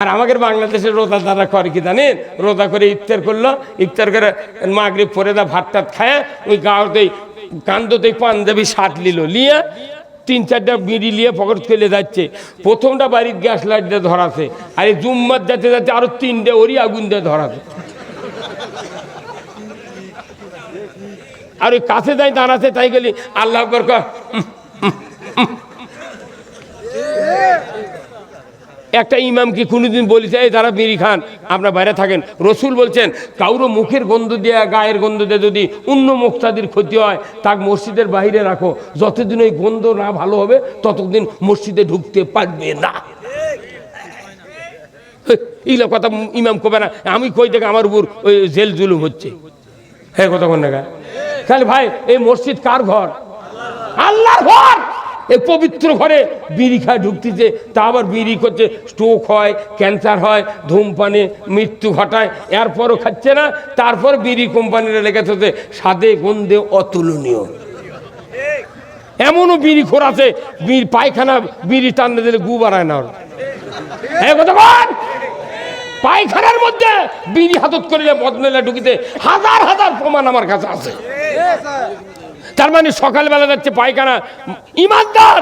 আর আমাদের বাংলাদেশের রোজা যারা করে কি জানেন রোজা করে ইফতার করল ইফতার করে মাগরিব পরে দা ভাত টাত খায় ওই গাঁৱতেই কান্দতেই পাঞ্জাবি শার্ট নিল লিয়ে তিন চারটা বিড়ি নিয়ে পকেট ফেলে যাচ্ছে প্রথমটা বাড়ির গ্যাস লাইট দিয়ে ধরাছে আর এই জুম্মার যাতে যাতে আরও তিনটে ওরই আগুন দিয়ে ধরাছে আর ওই কাছে যাই দাঁড়াচ্ছে তাই গেলি আল্লাহ। একটা ইমাম কি কোনোদিন বলেছে, এই যারা বিড়ি খান, আপনার বাইরে থাকেন। রসুল বলছেন, কাউরো মুখের গন্ধ দিয়ে, গায়ের গন্ধ দিয়ে যদি অন্য মুক্তাদির ক্ষতি হয়, তাকে মসজিদের বাইরে রাখো। যতদিন ওই গন্ধ না ভালো হবে, ততদিন মসজিদে ঢুকতে পারবে না। এইগুলো কথা ইমাম কবে না? আমি কই থেকে আমার উপর ওই জেল জুলুম হচ্ছে? হ্যাঁ কথা জায়গায় তাহলে ভাই, এই মসজিদ কার ঘর? আল্লাহর ঘর! এই পবিত্র ঘরে বিড়ি খায় ঢুকতেছে, তা আবার বিড়ি করছে স্ট্রোক হয় ক্যান্সার হয়, ধূমপানে মৃত্যু ঘটায়, এরপরও খাচ্ছে না, তারপর বিড়ি কোম্পানিরা লেগেছে যে স্বাদে গন্ধে অতুলনীয়। এমনও বিড়ি খোর আছে, বিড়ি পায়খানা, বিড়ি টানতে দিলে গু বাড়ায় না পায়খানার মধ্যে বিড়ি হাতত করিলে বদমেলা ঢুকিতে, হাজার হাজার প্রমাণ আমার কাছে আছে। তার মানে সকালবেলা যাচ্ছে পায়খানা, ইমানদার,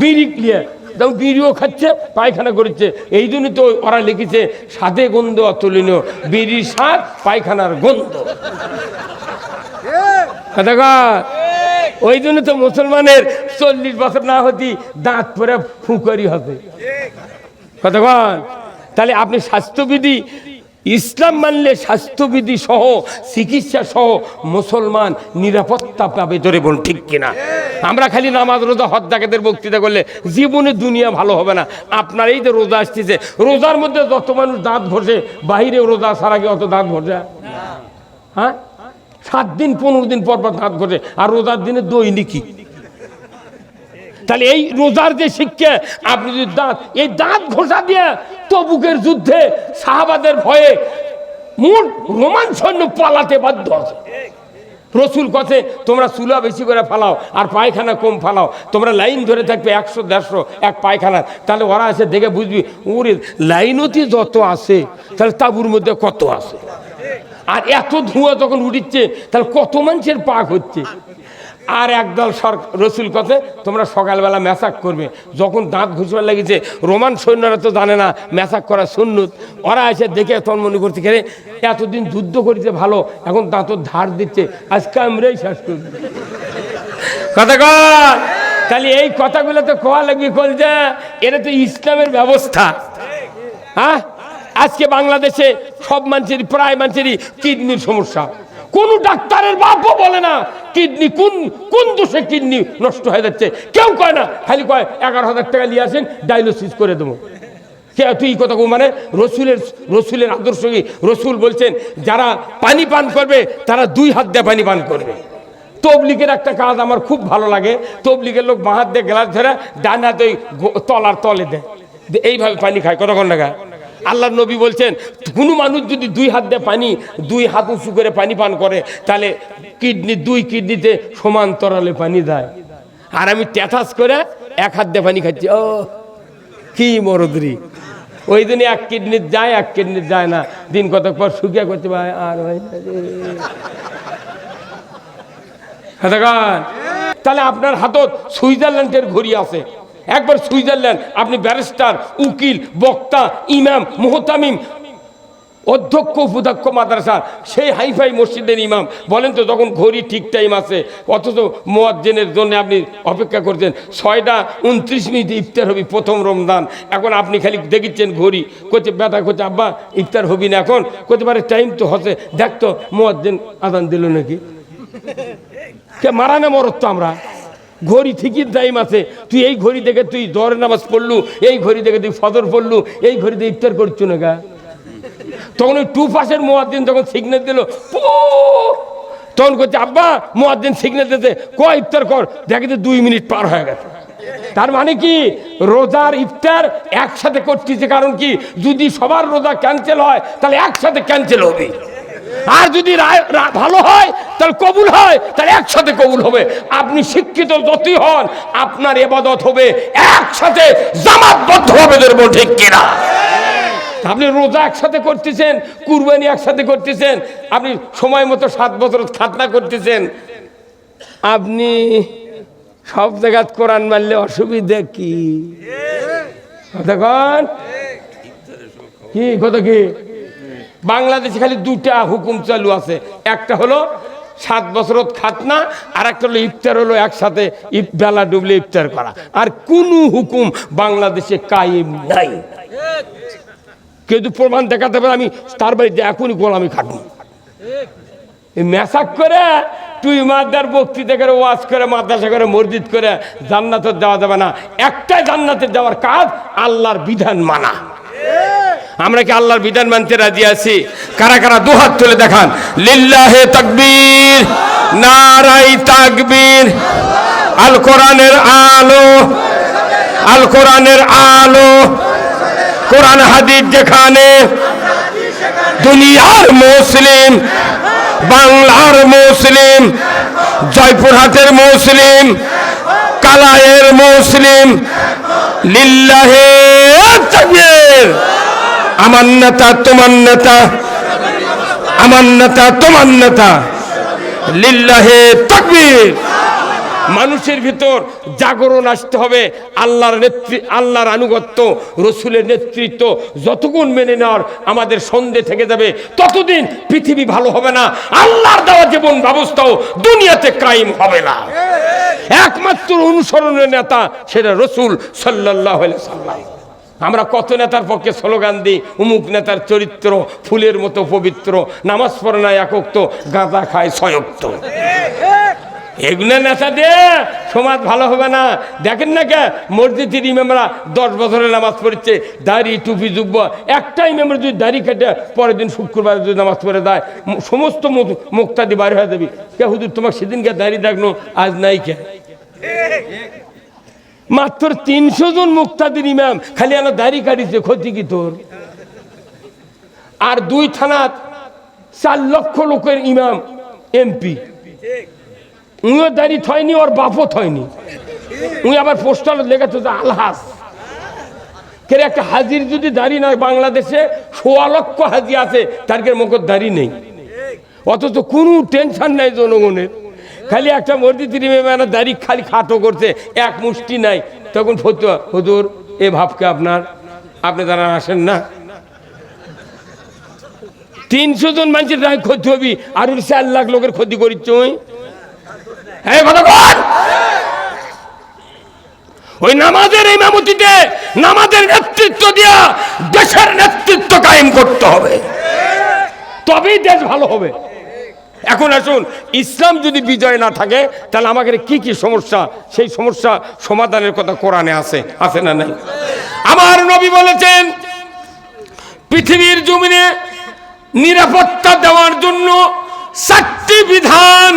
বিড়ি নিয়ে। যেমন বিড়িও খাচ্ছে, পায়খানা করছে। এই জন্য তো ওরা লিখেছে সাদে গন্ধ অতুলনীয়। বিড়ির স্বাদ, পায়খানার গন্ধ। কথা ওই জন্য তো মুসলমানের চল্লিশ বছর না হতি দাঁত পরে ফুকরি হবে। কতক্ষণ তাহলে আপনি স্বাস্থ্যবিধি ইসলাম মানলে স্বাস্থ্যবিধি সহ, চিকিৎসা সহ মুসলমান নিরাপত্তা পাবে ধরে বলুন, ঠিক কিনা? আমরা খালি নামাজ, রোজা, হজ জাকেদের বক্তৃতা করলে জীবনে দুনিয়া ভালো হবে না। আপনার এই যে রোজা আসতেছে, রোজার মধ্যে যত মানুষ দাঁত ঘষে বাহিরে রোজা ছাড়া কি অত দাঁত ঘষে? হ্যাঁ? সাত দিন, পনেরো দিন পর পর দাঁত ঘষে, আর রোজার দিনে দৈনিকই তাহলে এই রোজার যে শিক্ষা, আপনি যদি দাঁত, এই দাঁত ঘষা দিয়ে তবুকের যুদ্ধে সাহাবাদের ভয়ে মোট রোমান সৈন্য পালাতে বাধ্য আছে। রসুল কথে তোমরা চুলা বেশি করে ফালাও আর পায়খানা কম ফালাও। তোমরা লাইন ধরে থাকবে একশো, দেড়শো, এক পায়খানা। তাহলে ওরা এসে দেখে বুঝবি, ওরে, লাইনতি যত আছে, তাহলে তাবুর মধ্যে কত আছে? আর এত ধোঁয়া যখন উঠিচ্ছে, তাহলে কত মানুষের পাক হচ্ছে? আর একদল সর রসুল কথে তোমরা সকালবেলা মেসাক করবে। যখন দাঁত ঘুষবার লেগেছে, রোমান সৈন্যরা তো জানে না, মেসাক করা সুন্নুত। ওরা এসে দেখে তখন মনে করছে কেন এতদিন যুদ্ধ করেছে ভালো, এখন দাঁতর ধার দিচ্ছে, আজকে আমরাই শেষ করব কথা কর তাহলে এই কথাগুলো তো কোয়া লাগবে কল যে, এটা তো ইসলামের ব্যবস্থা। হ্যাঁ আজকে বাংলাদেশে সব মানুষেরই, প্রায় মানুষেরই কিডনির সমস্যা। কোন ডাক্তারের বাপও বলে না, কিডনি কোন কোন দোষে কিডনি নষ্ট হয়ে যাচ্ছে? কেউ কয় না, খালি কয়, এগারো হাজার টাকা নিয়ে আসেন ডায়ালিসিস করে দেবো। কে, তুই কথা মানে রসুলের রসুলের আদর্শ কি? রসুল বলছেন, যারা পানি পান করবে, তারা দুই হাত দিয়ে পানি পান করবে। তবলিগের একটা কাজ আমার খুব ভালো লাগে, তবলিগের লোক বাঁ হাত দিয়ে গ্লাস ধরে ডান হাতে তলার তলে দেয়। এইভাবে পানি খায়, কতক্ষণ টাকা আল্লাহ নবী বলছেন, কোনো মানুষ যদি দুই হাত দিয়ে পানি, দুই হাত উঁচু করে পানি পান করে, তাহলে কিডনি, দুই কিডনিতে সমান্তরালে পানি দেয়। আর আমি ট্যাটাস করে এক হাত দিয়ে পানি খাচ্ছি। ও, কি মরদরি। ওই দিনে এক কিডনির যায়, এক কিডনির যায় না। দিন কতক পর শুকিয়ে করছে, ভাই, আর ভাই না তাহলে আপনার হাতত সুইজারল্যান্ডের ঘড়ি আছে। একবার সুইজারল্যান্ড, আপনি ব্যারিস্টার, উকিল, বক্তা, ইমাম, মোহতামিম, অধ্যক্ষ, উপাধ্যক্ষ মাদ্রাসা সেই হাইফাই মসজিদের ইমাম, বলেন তো তখন ঘড়ি ঠিক টাইম আছে, অথচ মোয়াজ্জেনের জন্য আপনি অপেক্ষা করছেন, ছয়টা উনত্রিশ মিনিট ইফতার হবি প্রথম রমজান, এখন আপনি খালি দেখিচ্ছেন ঘড়ি করছে ব্যথা করছে, আব্বা, ইফতার হবি না এখন। করতে পারে টাইম তো হচ্ছে। দেখ তো, মোয়াজ্জেন আদান দিল নাকি? কে, মারা না মরত তো আমরা? ঘড়ি ঠিকই টাইম আছে। তুই এই ঘড়ি দেখে তুই দরের নামাজ পড়লু, এই ঘড়ি দেখে তুই ফদর পড়লু, এই ঘড়ি দিয়ে ইফতার করছ না গা? তখন ওই টু পাশের মোয়াদ্দিন যখন সিগন্যাল দিল! তখন করছে আব্বা মোয়াদ্দিন সিগন্যাল দিতে ক ইফতার কর? দেখে দুই মিনিট পার হয়ে গেছে। তার মানে কি? রোজার ইফতার একসাথে করতেছে কারণ কি? যদি সবার রোজা ক্যান্সেল হয়, তাহলে একসাথে ক্যান্সেল হবে আর যদি রায়- ভালো হয়, তাহলে কবুল হয়, তাহলে একসাথে কবুল হবে। আপনি শিক্ষিত যতই হন, আপনার এবাদত হবে, একসাথে জামাতবদ্ধ হবে ধরবো ঠিক কিনা? আপনি রোজা একসাথে করতেছেন, কুরবানি একসাথে করতেছেন, আপনি সময় মতো সাত বছর খাতনা করতেছেন। আপনি সব জায়গাত কোরআন মারলে অসুবিধা কি? দেখুন কি কত কি? বাংলাদেশে খালি দুটা হুকুম চালু আছে। একটা হলো সাত বছরত খাতনা আর একটা হলো ইফতার হলো একসাথে বেলা ডুবলে ইফতার করা। আর কোনো হুকুম বাংলাদেশে কায়েম নাই। যদি প্রমাণ দেখাতে পারে আমি তার বাড়িতে এখনই গোলামি এই মেসাক করে তুই মাদার বক্তৃতা করে, ওয়াজ করে, মাদ্রাসা করে, মসজিদ করে জান্নাতে দেওয়া যাবে না। একটাই জান্নাতের দেওয়ার কাজ আল্লাহর বিধান মানা। আমরা কি আল্লাহর বিধান মানতে রাজি আছি? কারা কারা দুহাত তুলে দেখান। লিল্লাহে তাকবীর, নারাই তাকবীর আল কোরআনের আলো আল কোরআনের আলো, কোরআন হাদিস যেখানে দুনিয়ার মুসলিম, বাংলার মুসলিম, জয়পুরহাটের মুসলিম কালায়ের মুসলিম, লিল্লাহে তাকবীর। আমার নেতা, তোমার নেতা। আমার নেতা, তোমার নেতা। লিল্লাহে তাকবীর। মানুষের ভিতর জাগরণ আসতে হবে। আল্লাহর নেতৃ আল্লাহর আনুগত্য, রসুলের নেতৃত্ব যতক্ষণ মেনে নেওয়ার আমাদের সন্ধে থেকে যাবে, ততদিন পৃথিবী ভালো হবে না। আল্লাহর দেওয়া জীবন ব্যবস্থাও দুনিয়াতে কায়েম হবে না। একমাত্র অনুসরণের নেতা সেটা রসুল সাল্লাহ সাল্লাম আমরা কত নেতার পক্ষে স্লোগান দিই, উমুক নেতার চরিত্র, ফুলের মতো পবিত্র, নামাজ পড়ে না একক্ত গাঁদা খায় সয়ক্ত এগুলো নেতা দে সমাজ ভালো হবে না। দেখেন না কে, মসজিদের ইমামরা দশ বছরের নামাজ পড়ছে, দাড়ি, টুপি যুব্ব একটা ইমামের যদি দাড়ি কেটে পরের দিন শুক্রবার যদি নামাজ পড়ে দেয় সমস্ত মুক্তাদি বার হয়ে যাবি। কে হুজুর, তোমার সেদিনকে দাড়ি দেখনো, আজ নাই কে? মাত্র তিনশো জন মুক্তাদির ইমাম খালি আমার দাড়ি কাটিছে ক্ষতি কি তোর? আর দুই থানাত চার লক্ষ লোকের ইমাম এমপি। উনিও দাড়ি থয়নি ওর বাপও থয়নি। উনি আবার পোস্টাল লেগেছে যে আলহাস। কে রে, একটা হাজির যদি দাড়ি নয় বাংলাদেশে সোয়া লক্ষ হাজি আছে তার মুখের দাড়ি নেই। অথচ কোনো টেনশন নাই জনগণের। খালি একটা মসজিদের ইমামেরা দাড়ি খালি খাটো করছে, এক মুষ্টি নাই। তখন ফতুয়া, হুজুর, এ ভাবকে আপনার? আপনি তারা আসেন না। তিনশো জন মানুষের ক্ষতি হবি আর চার লাখ লোকের ক্ষতি করিচ্ছ এই কথা বল! ওই নামাজের ইমামতিতে নামাজের নেতৃত্ব দিয়া দেশের নেতৃত্ব কায়েম করতে হবে। তবেই দেশ ভালো হবে। এখন আসুন, ইসলাম যদি বিজয় না থাকে, তাহলে আমাদের কি কি সমস্যা? সেই সমস্যা সমাধানের কথা কোরআনে আছে আছে না নাই? আমার নবী বলেছেন, পৃথিবীর জমিনে নিরাপত্তা দেওয়ার জন্য চারটি বিধান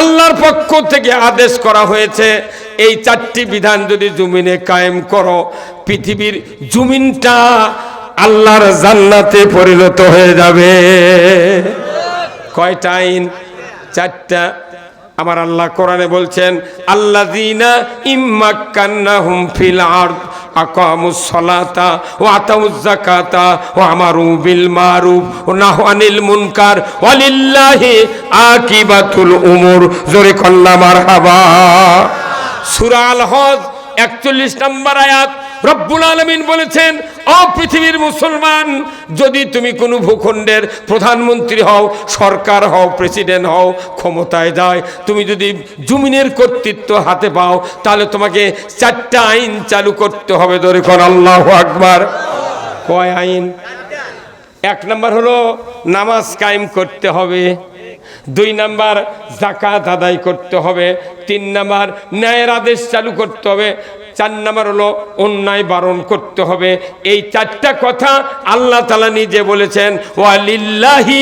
আল্লাহর পক্ষ থেকে আদেশ করা হয়েছে। এই চারটি বিধান যদি জমিনে কায়েম করো, পৃথিবীর জমিনটা আল্লাহর জান্নাতে পরিণত হয়ে যাবে। কয়টা আইন? চারটা। আমার আল্লাহ কোরআনে বলছেন আল্লাহ দিনা ইম্মাক্কান্নাহুম ফিল আরদ, আকামুস সালাতা আনিল মুনকার আকিবাতুল উমুর। জোরে আল হজ 41 নম্বর আয়াত রব্বুল আলমিন বলেছেন, অ পৃথিবীর মুসলমান, যদি তুমি কোনো ভূখণ্ডের প্রধানমন্ত্রী হও, সরকার হও, প্রেসিডেন্ট হও, ক্ষমতায় যায়, তুমি যদি জমিনের কর্তৃত্ব হাতে পাও, তাহলে তোমাকে চারটা আইন চালু করতে হবে ধরে কোন আল্লাহ আকবার। কয় আইন? এক নম্বর হলো, নামাজ কায়েম করতে হবে। দুই নাম্বার জাকাত আদায় করতে হবে। তিন নাম্বার, ন্যায়ের আদেশ চালু করতে হবে। চার নাম্বার হলো অন্যায় বারণ করতে হবে। এই চারটা কথা আল্লাহ তালা নিজে বলেছেন, ওয়ালিল্লাহি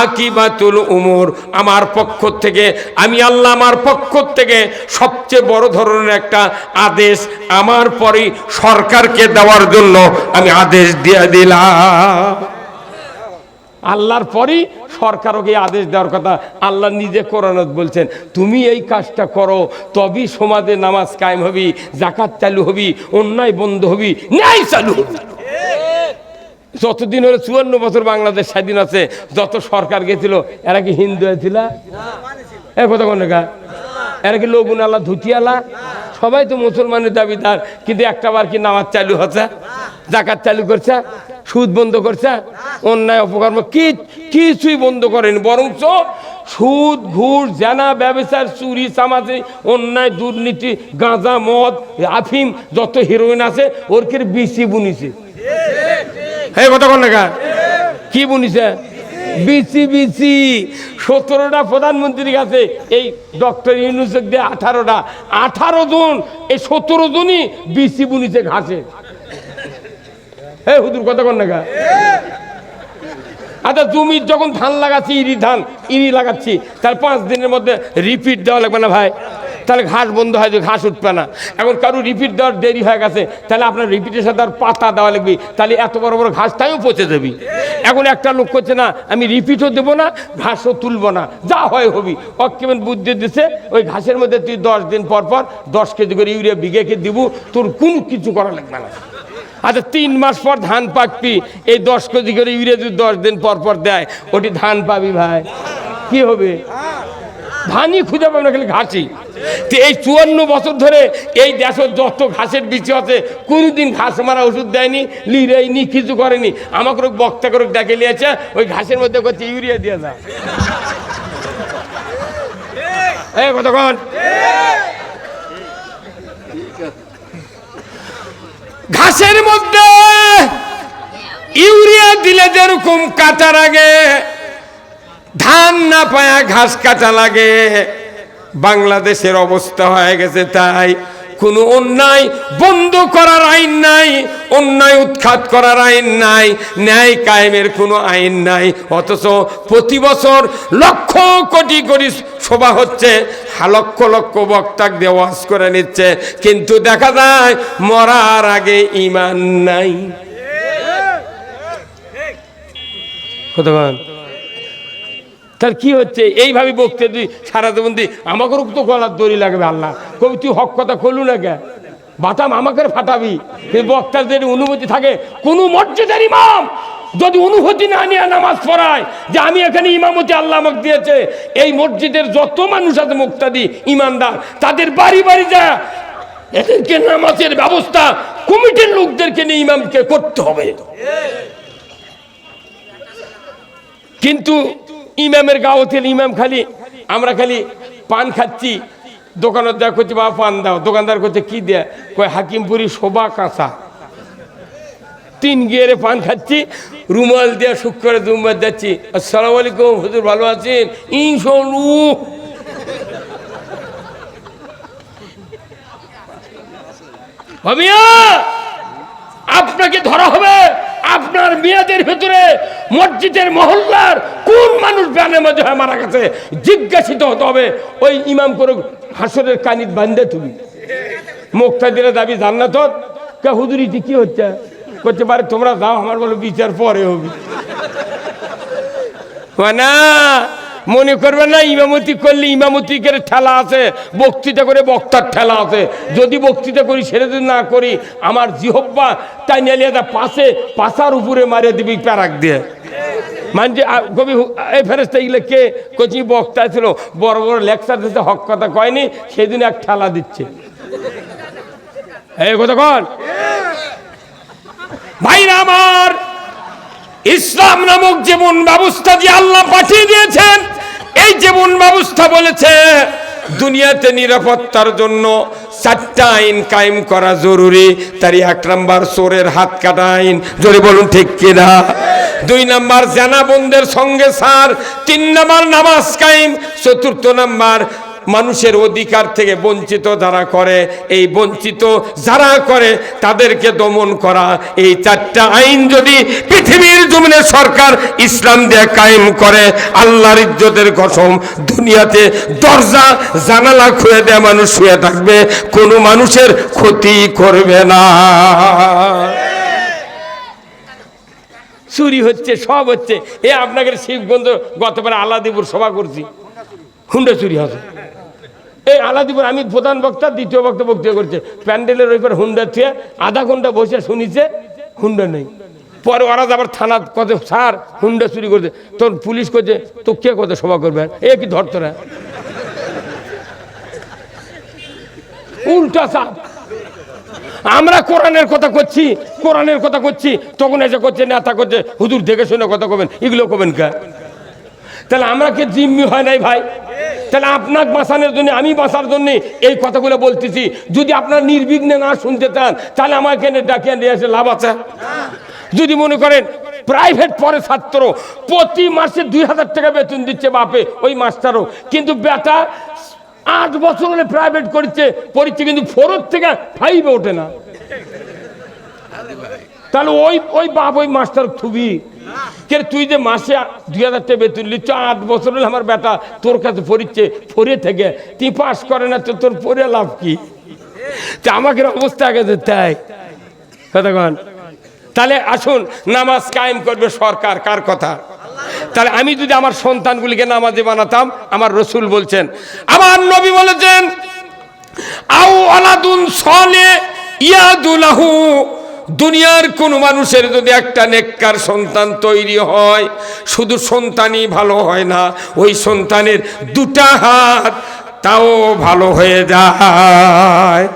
আকিবাতুল উমর। আমার পক্ষ থেকে, আমি আল্লাহ আমার পক্ষ থেকে সবচেয়ে বড় ধরনের একটা আদেশ আমার পরেই সরকারকে দেওয়ার জন্য আমি আদেশ দিয়ে দিলাম। আল্লাহর পরেই সরকারকে আদেশ দেওয়ার কথা? আল্লাহ নিজে কোরআনত বলছেন, তুমি এই কাজটা করো, তবেই সমাজে নামাজ কায়েম হবি জাকাত চালু হবি, অন্যায় বন্ধ হবি, ন্যায় চালু হবি। যতদিন হলো চুয়ান্ন বছর বাংলাদেশ স্বাধীন আছে, যত সরকার গেছিল, এরা কি হিন্দু হয়েছিল? এ কথা কোন এরা কি লগুন আলা ধুতি আলা সবাই তো মুসলমানের দাবিদার কিন্তু একটা বার কি নামাজ চালু হচ্ছে? জাকাত চালু করছে? সুদ বন্ধ করছে? অন্যায় অপকর্ম কি কিছুই বন্ধ করেনি বরঞ্চ সুদ ঘুষ জানা ব্যবসার চুরি চামাচি অন্যায় দুর্নীতি গাঁজা মদ আফিম যত হিরোইন আছে ওর কে বিসি বুনিছে? হ্যাঁ কথা কন না কি বুনিছে? BC BC. সতেরোটা প্রধানমন্ত্রীর কাছে এই ডক্টর ইউনুসেক দিয়ে আঠারোটা, আঠারো জন, এই সতেরো জনই বিসি বুনিছে ঘাসে। হ্যাঁ হুদুর কথা কন না আচ্ছা জমির যখন ধান লাগাচ্ছি, ইরি ধান, ইরি লাগাচ্ছি, তার পাঁচ দিনের মধ্যে রিপিট দেওয়া লাগবে না ভাই? তাহলে ঘাস বন্ধ হয়, যে ঘাস উঠবে না। এখন কারও রিপিট দেওয়ার দেরি হয়ে গেছে, তাহলে আপনার রিপিটের সাথে আর পাতা দেওয়া লাগবে। তাহলে এত বড় বড় ঘাস তাইও পচে দেবি এখন একটা লোক করছে না, আমি রিপিটও দেবো না, ঘাসও তুলবো না। যা হয় হবি। অক্ষেমন বুদ্ধি দিছে, ওই ঘাসের মধ্যে তুই দশ দিন পর পর দশ কেজি করে ইউরিয়া, বিঘেকে দিব, তোর কোনো কিছু করা লাগবে না। আচ্ছা তিন মাস পর ধান পাকবি, এই দশ কেজি করে ইউরিয়া যদি দশ দিন পর পর দেয়, ওটি ধান পাবি ভাই। কি হবে? ধানই খুঁজে পাবে না, খালি ঘাসি এই চুয়ান্ন বছর ধরে এই দেশের যত ঘাসের বিচি আছে, কোনোদিন ঘাস মারা ওষুধ দেয়নি, লিরেইনি, কিছু করেনি। আমাকে বক্তা করে ডেকে নিয়েছে ওই ঘাসের মধ্যে করছে, ইউরিয়া দিয়ে যা। কতক্ষণ ঘাসের মধ্যে ইউরিয়া দিলে যেরকম কাটার আগে ধান না পায়া ঘাস কাটা লাগে। বাংলাদেশের অবস্থা হয়ে গেছে তাই। কোনো অন্যায় বন্ধ করার আইন নাই, অন্যায় উৎখাত করার আইন নাই, ন্যায় কায়েমের কোনো আইন নাই। অথচ প্রতি বছর লক্ষ কোটি কোটি সভা হচ্ছে, লক্ষ লক্ষ বক্তাক দিয়ে ওয়াজ করে নিচ্ছে। কিন্তু দেখা যায়, মরার আগে ইমান নাই। কতক্ষণ? তার কি হচ্ছে? এইভাবে বকতে তুই সারা জীবন দি আমাকেও তো গলার দড়ি লাগবে, আল্লাহ। কবি, তুই হক কথা খোলু না কে বাতাম আমাকে ফাটাবি। যদি অনুমতি থাকে, কোনো মসজিদের ইমাম যদি অনুভূতি না নিয়ে নামাজ পড়ায়, যে আমি এখানে ইমামতি আল্লাহ আমাকে দিয়েছে, এই মসজিদের যত মানুষ আছে মুক্তাদি, ইমানদার, তাদের বাড়ি বাড়ি যা, এদেরকে নামাজের ব্যবস্থা, কমিটির লোকদেরকে নিয়ে ইমামকে করতে হবে। কিন্তু ইমামের গাওতের ইমাম খালি। আমরা খালি পান খাচ্ছি। দোকানের দেওয়া করছে, বাবা, পান দাও। দোকানদার করছে, কি দেয় কয়, হাকিমপুরি শোভা কাঁচা। তিন গিয়ারে পান খাচ্ছি। রুমাল দিয়ে সুখ করে দুমবার যাচ্ছি। আসসালামু আলাইকুম, হুজুর ভালো আছেন? ইনশাল্লু ভাবিয়া আপনাকে ধরা হবে। আপনার মেয়েদের ভেতরে মসজিদের মহল্লার কোন মানুষ ব্যানের মধ্যে হয়ে মারা গেছে, জিজ্ঞাসিত হতে হবে, ওই ইমাম করে হাসরের কানিত বান্ধে তুমি। মুক্তাদিরা দাবি জান্নাত কে হুদুরিটি কি হচ্ছে? করতে পারে তোমরা যাও, আমার বলো বিচার পরে হবে। না মনে করবে না, ইমামতি করলে ইমামতি করে ঠেলা আছে, বক্তৃতা করে বক্তার ঠেলা আছে। যদি বক্তৃতা করি, সেটা যদি না করি, আমার জিহব্বা তাই নিয়ে পাশে, পাশার উপরে মারিয়ে দিবি প্যারাক দিয়ে। মানে কবি এই ফেরেস্তা এগুলো কে? কোচিং বক্তা ছিল, বড় বড় লেকচার দিতে হক কথা কয়নি, সেদিন এক ঠেলা দিচ্ছে। এই কথা কন? ভাইরা আমার ইসলাম নামক জীবন ব্যবস্থা যে আল্লাহ পাঠিয়ে দিয়েছেন, এই জীবন ব্যবস্থা বলেছে, দুনিয়াতে নিরাপত্তার জন্য চারটা আইন কায়েম করা জরুরি। তারই এক নাম্বার চোরের হাত কাটা আইন, জোরে বলুন ঠিক কিনা? দুই নাম্বার জানা বন্ধের সঙ্গে সার, তিন নাম্বার নামাজ কায়েম, চতুর্থ নাম্বার মানুষের অধিকার থেকে বঞ্চিত যারা করে, এই বঞ্চিত যারা করে, তাদেরকে দমন করা। এই চারটা আইন যদি পৃথিবীর জমিনে সরকার ইসলাম দিয়ে কায়েম করে, আল্লাহর ইজ্জতের কসম, দুনিয়াতে দরজা, জানালা খুঁয়ে দেয়া মানুষ শুয়ে থাকবে, কোনো মানুষের ক্ষতি করবে না। চুরি হচ্ছে, সব হচ্ছে। এ আপনাকে শিবগঞ্জ গতবার আলাদিপুর সভা করছি। হুন্ডা চুরি হবে এই আলাদিপুর আমি প্রধান বক্তা, দ্বিতীয় বক্তা বক্তব্য করছে। প্যান্ডেলের ওই পার হুন্ডা থুয়ে আধা ঘণ্টা বসে শুনিছে, হুন্ডা নেই। পরে ওরা আবার থানা কত স্যার হুন্ডা চুরি করছে, তোর পুলিশ করছে তো কে কত সভা করবে? এ কি ধরতো না উল্টা চাপ। আমরা কোরআনের কথা করছি, কোরআনের কথা করছি, তখন এসে করছে, নেতা করছে, হুজুর দেখে শুনে কথা কবেন, এগুলো কবেন কে? তাহলে আমরা কে জিম্মি হয় নাই ভাই? তাহলে আপনার বাঁচানোর জন্য, আমি বাঁচার জন্য এই কথাগুলো বলতেছি। যদি আপনার নির্বিঘ্নে না শুনতে চান, তাহলে আমাকে এনে ডাকিয়ে নিয়ে এসে লাভ আছে। যদি মনে করেন প্রাইভেট পরে ছাত্র, প্রতি মাসে দুই হাজার টাকা বেতন দিচ্ছে বাপে, ওই মাস্টারও। কিন্তু বেটা আট বছর হলে প্রাইভেট করছে পড়ছে কিন্তু ফোরের থেকে ফাইভে ওঠে না। তাহলে ওই ওই বাপ ওই মাস্টার খুবই। কে তুই যে মাসে দুই হাজার টাকা বেতন নিচ্ছ, আট বছর হলে আমার বেটা তোর কাছে পড়িচ্ছে ফরে থেকে। তুই পাস করে না তো তোর পড়ে লাভ কি? তা আমাকে অবস্থা আগে তাই। কতক্ষণ তাহলে আসুন, নামাজ কায়েম করবে সরকার, কার কথা? তাহলে আমি যদি আমার সন্তানগুলিকে নামাজে বানাতাম, আমার রসুল বলছেন, আমার নবী বলেছেন, আউ আলাদুন সলে ইয়াদুলাহু দুনিয়ার কোন মানুষের যদি একটা নেককার সন্তান তৈরি হয়, শুধু সন্তানই ভালো হয় না, ওই সন্তানের দুটা হাত তাও ভালো হয়ে যায়।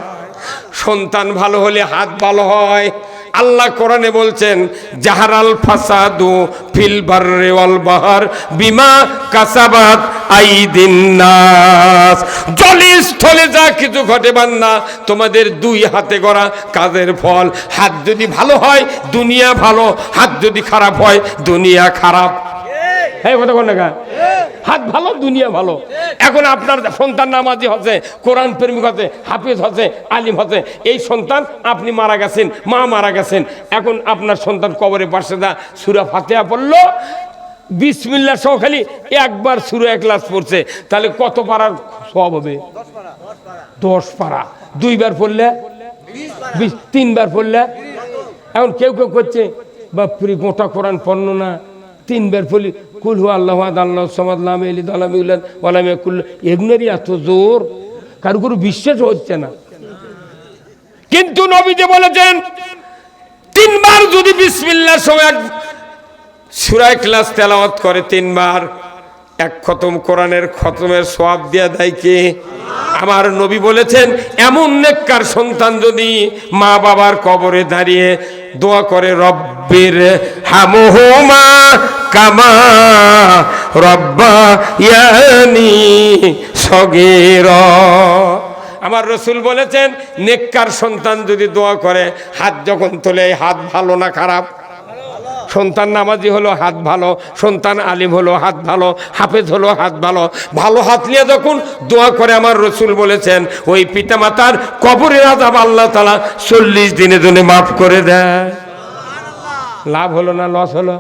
সন্তান ভালো হলে হাত ভালো হয়। আল্লাহ কোরআনে বলছেন, জাহারাল ফাসাদু ফিল ওয়াল বাহার বিমা কাসাবাত আইদিন নাস জলে স্থলে যা কিছু ঘটে বান্না, তোমাদের দুই হাতে গড়া কাজের ফল। হাত যদি ভালো হয়, দুনিয়া ভালো। হাত যদি খারাপ হয়, দুনিয়া খারাপ। হ্যাঁ না হাত ভালো, দুনিয়া ভালো। এখন আপনার সন্তান নামাজি হচ্ছে, কোরআন প্রেমিক হচ্ছে, হাফিজ হচ্ছে, আলিম হচ্ছে। এই সন্তান আপনি মারা গেছেন, মা মারা গেছেন। এখন আপনার সন্তান কবরে পাশে দা সুরা ফাতেহা পড়ল বিসমিল্লা সহ খালি একবার শুরু এক ক্লাস পড়ছে। তাহলে কত পারার সব হবে? দশ পারা দুইবার পড়লে? তিনবার পড়লে? এখন কেউ কেউ করছে, বাপরি, গোটা কোরআন পণ্য না। তিনবার পড়লি, কুল হু আল্লাহ আল্লাহ সমাদ, লাম এলি দালাম ইউলান ওয়ালাম কুল এগুলোরই এত জোর। কারও কোনো বিশ্বাস হচ্ছে না। কিন্তু নবীজি বলেছেন, তিনবার যদি বিসমিল্লাহ সময় সুরায় ক্লাস তেলাওয়াত করে তিনবার। এক খতম কোরআনের খতমের সোয়াব দিয়া দেয় কে? আমার নবী বলেছেন, এমন নেককার সন্তান যদি মা বাবার কবরে দাঁড়িয়ে দোয়া করে, রব্বির হামহুমা কামা রব্বা ইয়ানি সগীর। আমার রসুল বলেছেন, নেককার সন্তান যদি দোয়া করে, হাত যখন তোলে, হাত ভালো না খারাপ? সন্তান নামাজি হলো হাত ভালো, সন্তান আলিম হলো হাত ভালো, হাফেজ হলো হাত ভালো। ভালো হাত নিয়ে যখন দোয়া করে আমার রসুল বলেছেন, ওই পিতামাতার কবরের আজাব আল্লাহ তালা চল্লিশ দিনে দিনে মাফ করে দেয়। লাভ হলো না লস হলো?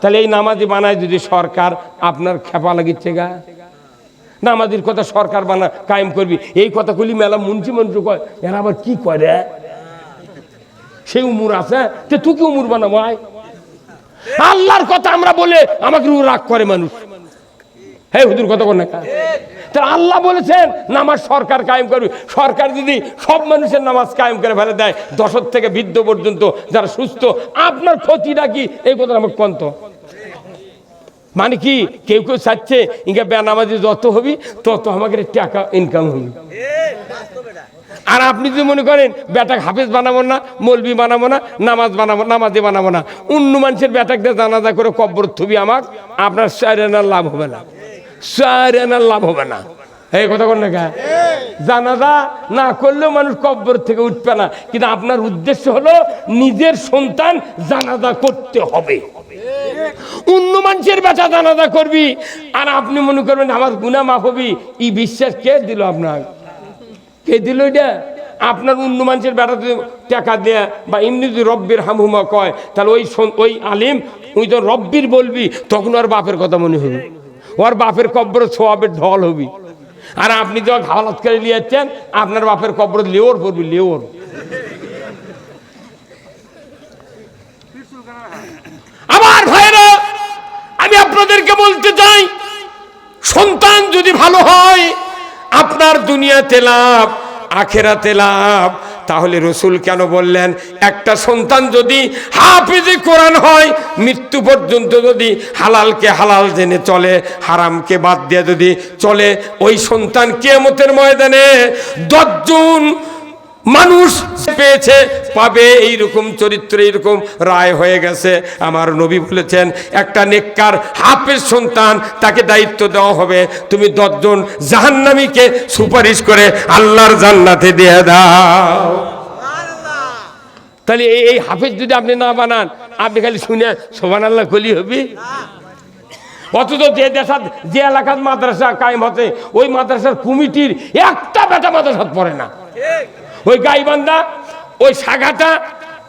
তাহলে এই নামাজি বানায় যদি সরকার, আপনার খেপা লাগিচ্ছে গা। নামাজির কথা সরকার বানা কায়েম করবি। এই কথাগুলি মেলা মুন্সি মন্ত্রী কয়, এরা আবার কি করে? সেই উমুর আছে? তে তুই কি উমুর বানাবো আয়? আল্লাহর কথা আমরা বলে আমাকে রাগ করে মানুষ। হে হুজুর কত কোন? তা আল্লাহ বলেছেন, নামাজ সরকার কায়েম করবে। সরকার যদি সব মানুষের নামাজ কায়েম করে ফেলে দেয়, দশর থেকে বৃদ্ধ পর্যন্ত যারা সুস্থ, আপনার ক্ষতিটা কি? এই কথা আমাকে কন্ত। মানে কি, কেউ কেউ চাচ্ছে, ইঙ্গা বেনামাজি যত হবি, তত আমাকে টাকা ইনকাম হবে। আর আপনি যদি মনে করেন বেটা হাফেজ বানাবো না, মলবি বানাবো না, নামাজ বানাবো, নামাজে বানাবো না, অন্য মানুষের বেটাকে জানাজা করে কব্বর থুবি আমার আপনার আনার লাভ হবে না। আনার লাভ হবে না। এই কথা কোন না জানাজা না করলেও মানুষ কব্বর থেকে উঠবে না। কিন্তু আপনার উদ্দেশ্য হলো নিজের সন্তান জানাজা করতে হবে। অন্য মানুষের বেচা জানাজা করবি, আর আপনি মনে করবেন, আমার গুনা মাফ হবি। এই বিশ্বাস কে দিল আপনার কে দিল এটা? আপনার অন্য মানুষের যদি টাকা দেয়া বা এমনি যদি রব্বির হামহুমা কয়, তাহলে ওই ওই আলিম ওই তো রব্বির বলবি, তখন ওর বাপের কথা মনে হবে। ওর বাপের কব্বর সোয়াবের ঢল হবি। আর আপনি যখন হালাত করে নিয়ে যাচ্ছেন, আপনার বাপের কব্বর লেওর পড়বি, লেওর। আমার ভাইরা আমি আপনাদেরকে বলতে চাই, সন্তান যদি ভালো হয় আপনার দুনিয়াতে লাভ, আখেরাতে লাভ। তাহলে রসুল কেন বললেন, একটা সন্তান যদি হাফেজে কোরআন হয়, মৃত্যু পর্যন্ত যদি হালালকে হালাল জেনে চলে, হারামকে বাদ দিয়ে যদি চলে, ওই সন্তান কেমতের ময়দানে দশজন মানুষ পেয়েছে, পাবে এইরকম চরিত্র, এইরকম রায় হয়ে গেছে। আমার নবী বলেছেন, একটা নেককার হাফের সন্তান, তাকে দায়িত্ব দেওয়া হবে। তুমি দশজন জাহান্নামীকে সুপারিশ করে আল্লাহর জান্নাতে দিয়ে দাও। তাহলে এই এই হাফেজ যদি আপনি না বানান, আপনি খালি শুনে সোবান আল্লাহ কলি হবি? অথচ যে দেশাত, যে এলাকার মাদ্রাসা কায়েম হতে, ওই মাদ্রাসার কমিটির একটা বেটা মাদ্রাসাত পড়ে না। ওই গাইবান্ধা, ওই সাগাটা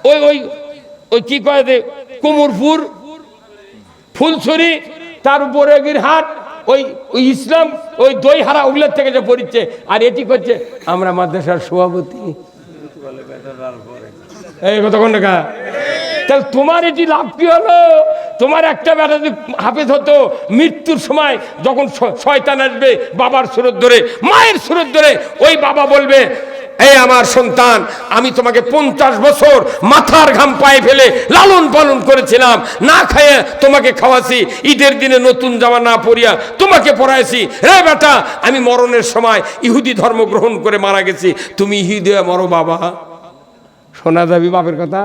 ওই ওই ওই কি কয় যে, কুমুরপুর, ফুলছড়ি, তার উপরে গিরহাট, ওই ওই ইসলাম, ওই দই হারা ওগুলোর থেকে যে পড়িচ্ছে। আর এটি করছে আমরা মাদ্রাসার সভাপতি। এই কতক্ষণ টাকা তাহলে তোমার এটি লাভ কি হলো? তোমার একটা বেটা যদি হাফেজ হতো, মৃত্যুর সময় যখন শয়তান আসবে, বাবার সুরত ধরে, মায়ের সুরত ধরে, ওই বাবা বলবে এই আমার সন্তান, আমি তোমাকে পঞ্চাশ বছর মাথার ঘাম পায়ে ফেলে লালন পালন করেছিলাম। না খাইয়ে তোমাকে খাওয়াছি, ঈদের দিনে নতুন জামা না পরিয়া তোমাকে পড়াইছি রে বেটা, আমি মরণের সময় ইহুদি ধর্ম গ্রহণ করে মারা গেছি। তুমি ইহুদি মরো বাবা। শোনা যাবি বাপের কথা?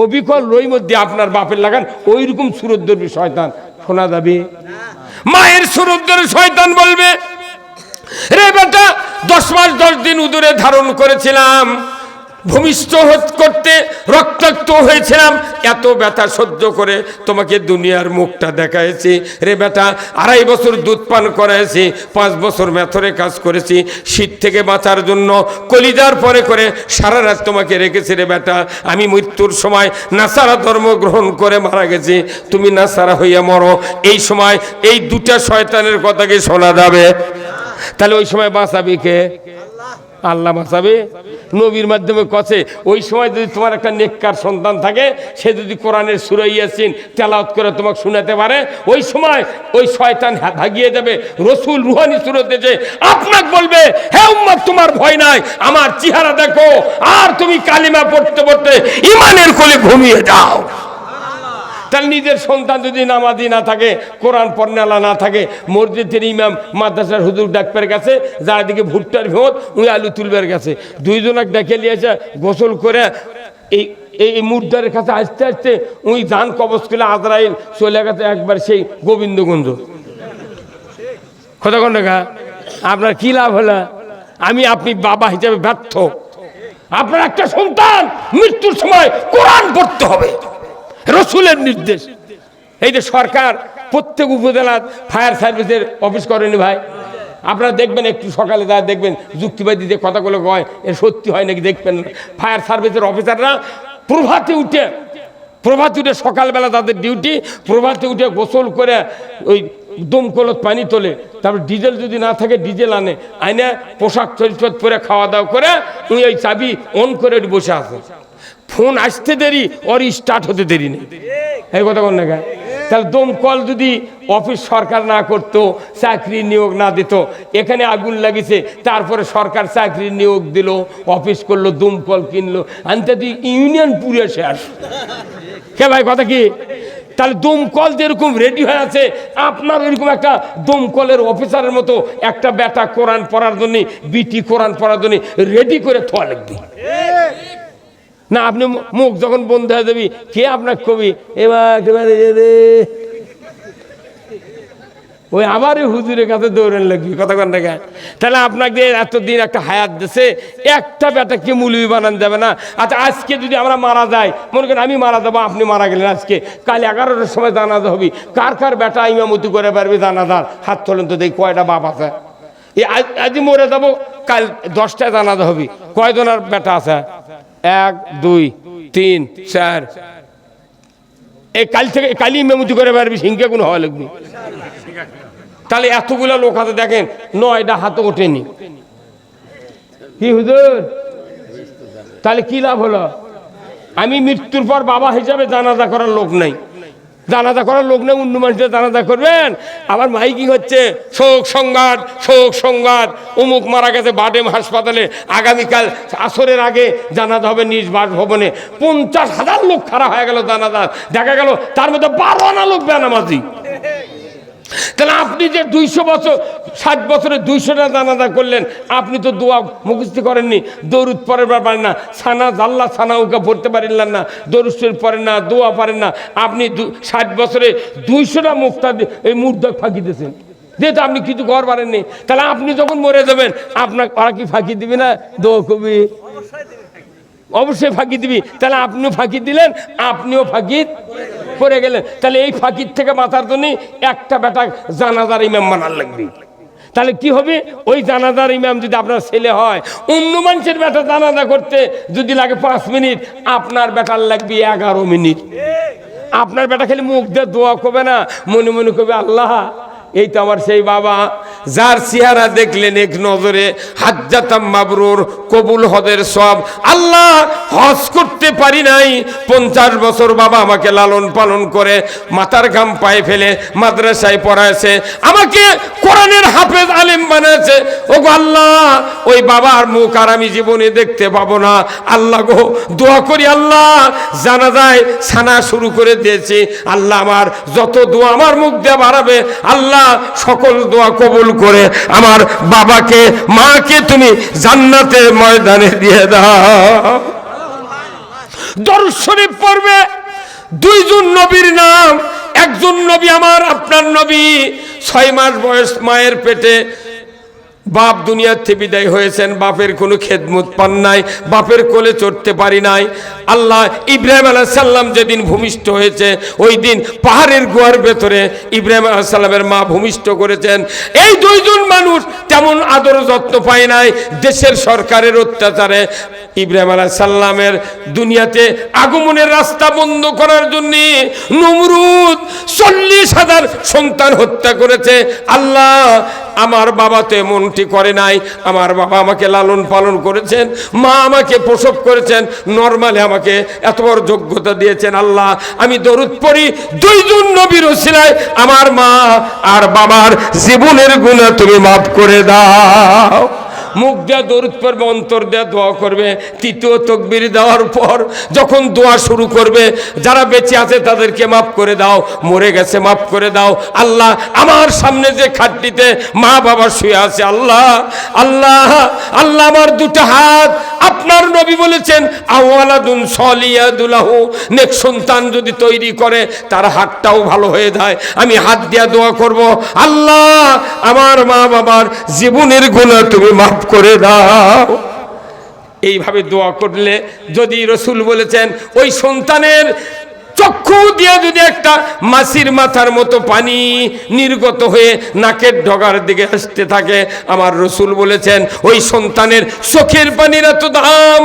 অবিকল রই মধ্যে আপনার বাপের লাগান ওই রকম সুরত শয়তান। শোনা যাবে? মায়ের সুরত শয়তান বলবে রে বেটা, দশ মাস, দশ দিন উদরে ধারণ করেছিলাম। ভূমিষ্ঠ করতে রক্তাক্ত হয়েছিলাম। এত ব্যথা সহ্য করে তোমাকে দুনিয়ার মুখটা দেখাইছি। রে বেটা, আড়াই বছর দুধ পান করাইছি, পাঁচ বছর মেথরে কাজ করেছি। শীত থেকে বাঁচার জন্য কলিজার পরে করে সারা রাত তোমাকে রেখেছি রে বেটা। আমি মৃত্যুর সময় নাসারা ধর্ম গ্রহণ করে মারা গেছি। তুমি নাসারা হইয়া মরো। এই সময় এই দুটা শয়তানের কথাকে শোনা যাবে। তাহলে ওই সময় বাঁচাবি কে? আল্লাহ বাঁচাবে? নবীর মাধ্যমে কছে? ওই সময় যদি তোমার একটা নেককার সন্তান থাকে, সে যদি কোরআনের সুরাইয়াছিন তেলাওত করে তোমাকে শোনাতে পারে, ওই সময় ওই শয়তান ভাগিয়ে যাবে রসুল রুহানি সুরতে যে আপনাকে বলবে, হে উম্মত, তোমার ভয় নাই, আমার চেহারা দেখো, আর তুমি কালিমা পড়তে পড়তে ইমানের কোলে ঘুমিয়ে যাও। তাহলে নিজের সন্তান যদি নামাজি না থাকে, কোরআন পর্নালা না থাকে, মসজিদের ইমাম, মাদ্রাসার হুজুর ডাক্তার কাছে, যার দিকে ভুট্টার ভোট উনি আলু তুলবার গেছে দুইজনক ডেকে নিয়েছে গোসল করে এই এই মুর্দারের কাছে আসতে আসতে উনি ধান কবচ করে আজরাইল চলে গেছে একবার সেই গোবিন্দগঞ্জ। কতক্ষণ টাকা আপনার কি লাভ হলো? আমি আপনি বাবা হিসেবে ব্যর্থ। আপনার একটা সন্তান মৃত্যুর সময় কোরআন পড়তে হবে। রসুলের নির্দেশ। এই যে সরকার প্রত্যেক উপজেলার ফায়ার সার্ভিসের অফিস করেনি ভাই। আপনারা দেখবেন একটু সকালে যা দেখবেন যুক্তিবাদী যে কথাগুলো কয়, এ সত্যি হয় নাকি দেখবেন ফায়ার সার্ভিসের অফিসাররা প্রভাতে উঠে প্রভাতে উঠে সকালবেলা তাদের ডিউটি, প্রভাতে উঠে গোসল করে ওই দমকলত পানি তোলে। তারপর ডিজেল যদি না থাকে, ডিজেল আনে। আইনে পোশাক চরিত্র পরে খাওয়া দাওয়া করে ওই চাবি অন করে বসে আছে ফোন আসতে দেরি, ওর স্টার্ট হতে দেরি নেই। এই কথা কোন? জায়গায় তাহলে দমকল যদি অফিস সরকার না করতো, চাকরি নিয়োগ না দিত, এখানে আগুন লাগিছে, তারপরে সরকার চাকরি নিয়োগ দিল অফিস করল দমকল কিনলো, আনতে তুই ইউনিয়ন পুরে শেষ কে ভাই, কথা কি? তাহলে দমকল যেরকম রেডি হয়ে আছে, আপনার এরকম একটা দমকলের অফিসারের মতো একটা বেটা কোরআন পড়ার জন্য বিটি কোরআন পড়ার জন্য রেডি করে লাগবে। না, আপনি মুখ যখন বন্ধ হয়ে যাবি, কে আপনার কবি? এবার। ওই আবার ওই হুজুরের কাছে দৌড়ান লাগবি কন টাকা তাহলে আপনাকে এতদিন একটা হায়াত দিছে, একটা বেটাকে মুলবি বানান যাবে না? আচ্ছা আজকে যদি আমরা মারা যাই, মনে করেন আমি মারা যাব, আপনি মারা গেলেন আজকে। কাল এগারোটার সময় জানাজা হবি। কার কার বেটা ইমামতি করে পারবে জানাজার? হাত তোলেন তো দেখি কয়টা বাপ আছে। এই আজ- মরে যাব, কাল দশটায় জানাজা হবি। কয়জনের বেটা আছে? এক, দুই, তিন, চার। এই কাল থেকে কালি মেমুতি করে পারবি সিংকে কোনো হওয়া লাগবে। তাহলে এতগুলো লোক হাতে দেখেন, নয়টা হাতে ওঠেনি। কি হুজুর? তাহলে কি লাভ হলো? আমি মৃত্যুর পর বাবা হিসাবে জানাজা করার লোক নাই। জানাজা করার লোক নেই অন্য মানুষদের জানাজা করবেন। আবার মাইকিং হচ্ছে, শোক সংবাদ শোক সংবাদ। অমুক মারা গেছে বাডেম হাসপাতালে, আগামীকাল আসরের আগে জানাতে হবে নিজ বাসভবনে। পঞ্চাশ হাজার লোক খারাপ হয়ে গেল জানাজা দেখা গেল তার মধ্যে বারো আনা লোক বেনামাজি। তাহলে আপনি যে দুইশো বছর, ষাট বছরে দুইশোটা জানাজা করলেন, আপনি তো দোয়া মুখস্থি করেননি। দৌরুদ পরের পারেন না, সানা জাল্লা সানা উকা পড়তে পারেন না, দরুদ পড়েন না, দোয়া পারেন না। আপনি ষাট বছরে দুইশোটা মুক্তা এই মুর্দা ফাঁকি দিয়েছেন যেহেতু আপনি কিছু ঘর পারেননি তাহলে আপনি যখন মরে যাবেন আপনার ওরা কি ফাঁকি দিবে না? দোয়া কবি অবশ্যই ফাঁকি দিবি। তাহলে আপনিও ফাঁকি দিলেন, আপনিও ফাঁকি পড়ে গেলেন। তাহলে এই ফাঁকির থেকে বাঁচার জন্য একটা বেটা জানাজার ইমাম মানার লাগবে। তাহলে কি হবে? ওই জানাজার ইমাম যদি আপনার ছেলে হয়, অন্য মানুষের বেটা জানাজা করতে যদি লাগে পাঁচ মিনিট, আপনার বেটার লাগবে এগারো মিনিট। আপনার বেটা খালি মুখ দিয়ে দোয়া করবে না, মনে মনে করবে, আল্লাহ এই তো আমার সেই বাবা, যার চেহারা দেখলেন এক নজরে, হাজ্জাতাম মাবরুর, কবুল হদের সব। আল্লাহ হজ করতে পারি নাই, পঞ্চাশ বছর বাবা আমাকে লালন পালন করে, মাথার ঘাম পায়ে ফেলে মাদ্রাসায় পড়ায়ছে আমাকে কোরআনের হাফেজ আলেম বানাইছে। ও আল্লাহ, ওই বাবার মুখ আর আমি জীবনে দেখতে পাবো না। আল্লাহ গো, দোয়া করি আল্লাহ জানা যায় ছানা শুরু করে দিয়েছি। আল্লাহ আমার যত দোয়া আমার মুখ দিয়ে বাড়াবে, আল্লাহ সকল দোয়া কবুল করে আমার বাবাকে, মাকে তুমি জান্নাতের ময়দানে দিয়ে দাও। দর্শনী পর্বে দুইজন নবীর নাম, একজন নবী আমার, আপনার নবী। ছয় মাস বয়স মায়ের পেটে। বাপ দুনিয়ার থেকে বিদায় হয়েছেন, বাপের কোনো খেদমত পান নাই, বাপের কোলে চড়তে পারি নাই। আল্লাহ ইব্রাহিম আলাহিসাল্লাম যেদিন ভূমিষ্ঠ হয়েছে, ওই দিন পাহাড়ের গুহার ভেতরে ইব্রাহিম আলাহিসাল্লামের মা ভূমিষ্ঠ করেছেন। এই দুইজন মানুষ তেমন আদর যত্ন পায় নাই, দেশের সরকারের অত্যাচারে। ইব্রাহিম আলাহিসাল্লামের দুনিয়াতে আগমনের রাস্তা বন্ধ করার জন্য নমরুদ চল্লিশ হাজার সন্তান হত্যা করেছে। আল্লাহ, আমার বাবা তো এমনটি করে নাই। আমার বাবা আমাকে লালন পালন করেছেন, মা আমাকে প্রসব করেছেন নর্মালি আমাকে এত বড় যোগ্যতা দিয়েছেন আল্লাহ। আমি দরুদ পড়ি, দুইজন নবীর ওসিলায় আমার মা আর বাবার জীবনের গুণা তুমি মাফ করে দাও। মুখ দেওয়া দরুদ পড়বে, অন্তর দেওয়া দোয়া করবে। তৃতীয় তকবির দেওয়ার পর যখন দোয়া শুরু করবে, যারা বেঁচে আছে তাদেরকে মাফ করে দাও, মরে গেছে মাফ করে দাও। আল্লাহ, আমার সামনে যে খাটটিতে মা বাবা শুয়ে আছে, আল্লাহ আল্লাহ আল্লাহ, আমার দুটো হাত আপনার নবী বলেছেন, আওয়ালাদুন সলিয়াদুলাহু নেক সন্তান যদি তৈরি করে, তার হাতটাও ভালো হয়ে যায়। আমি হাত দিয়া দোয়া করব, আল্লাহ, আমার মা বাবার জীবনের গুণা তুমি মাফ করে দাও। এইভাবে দোয়া করলে যদি রসুল বলেছেন, ওই সন্তানের চক্ষু দিয়ে যদি একটা মাসির মাথার মতো পানি নির্গত হয়ে নাকের ডগার দিকে আসতে থাকে, আমার রসুল বলেছেন, ওই সন্তানের চোখের পানির এত দাম,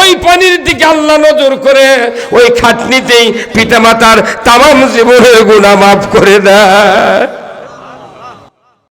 ওই পানির দিকে আল্লাহ নজর করে, ওই খাটনিতেই পিতামাতার তামাম জীবনের গুণা মাফ করে দেয়।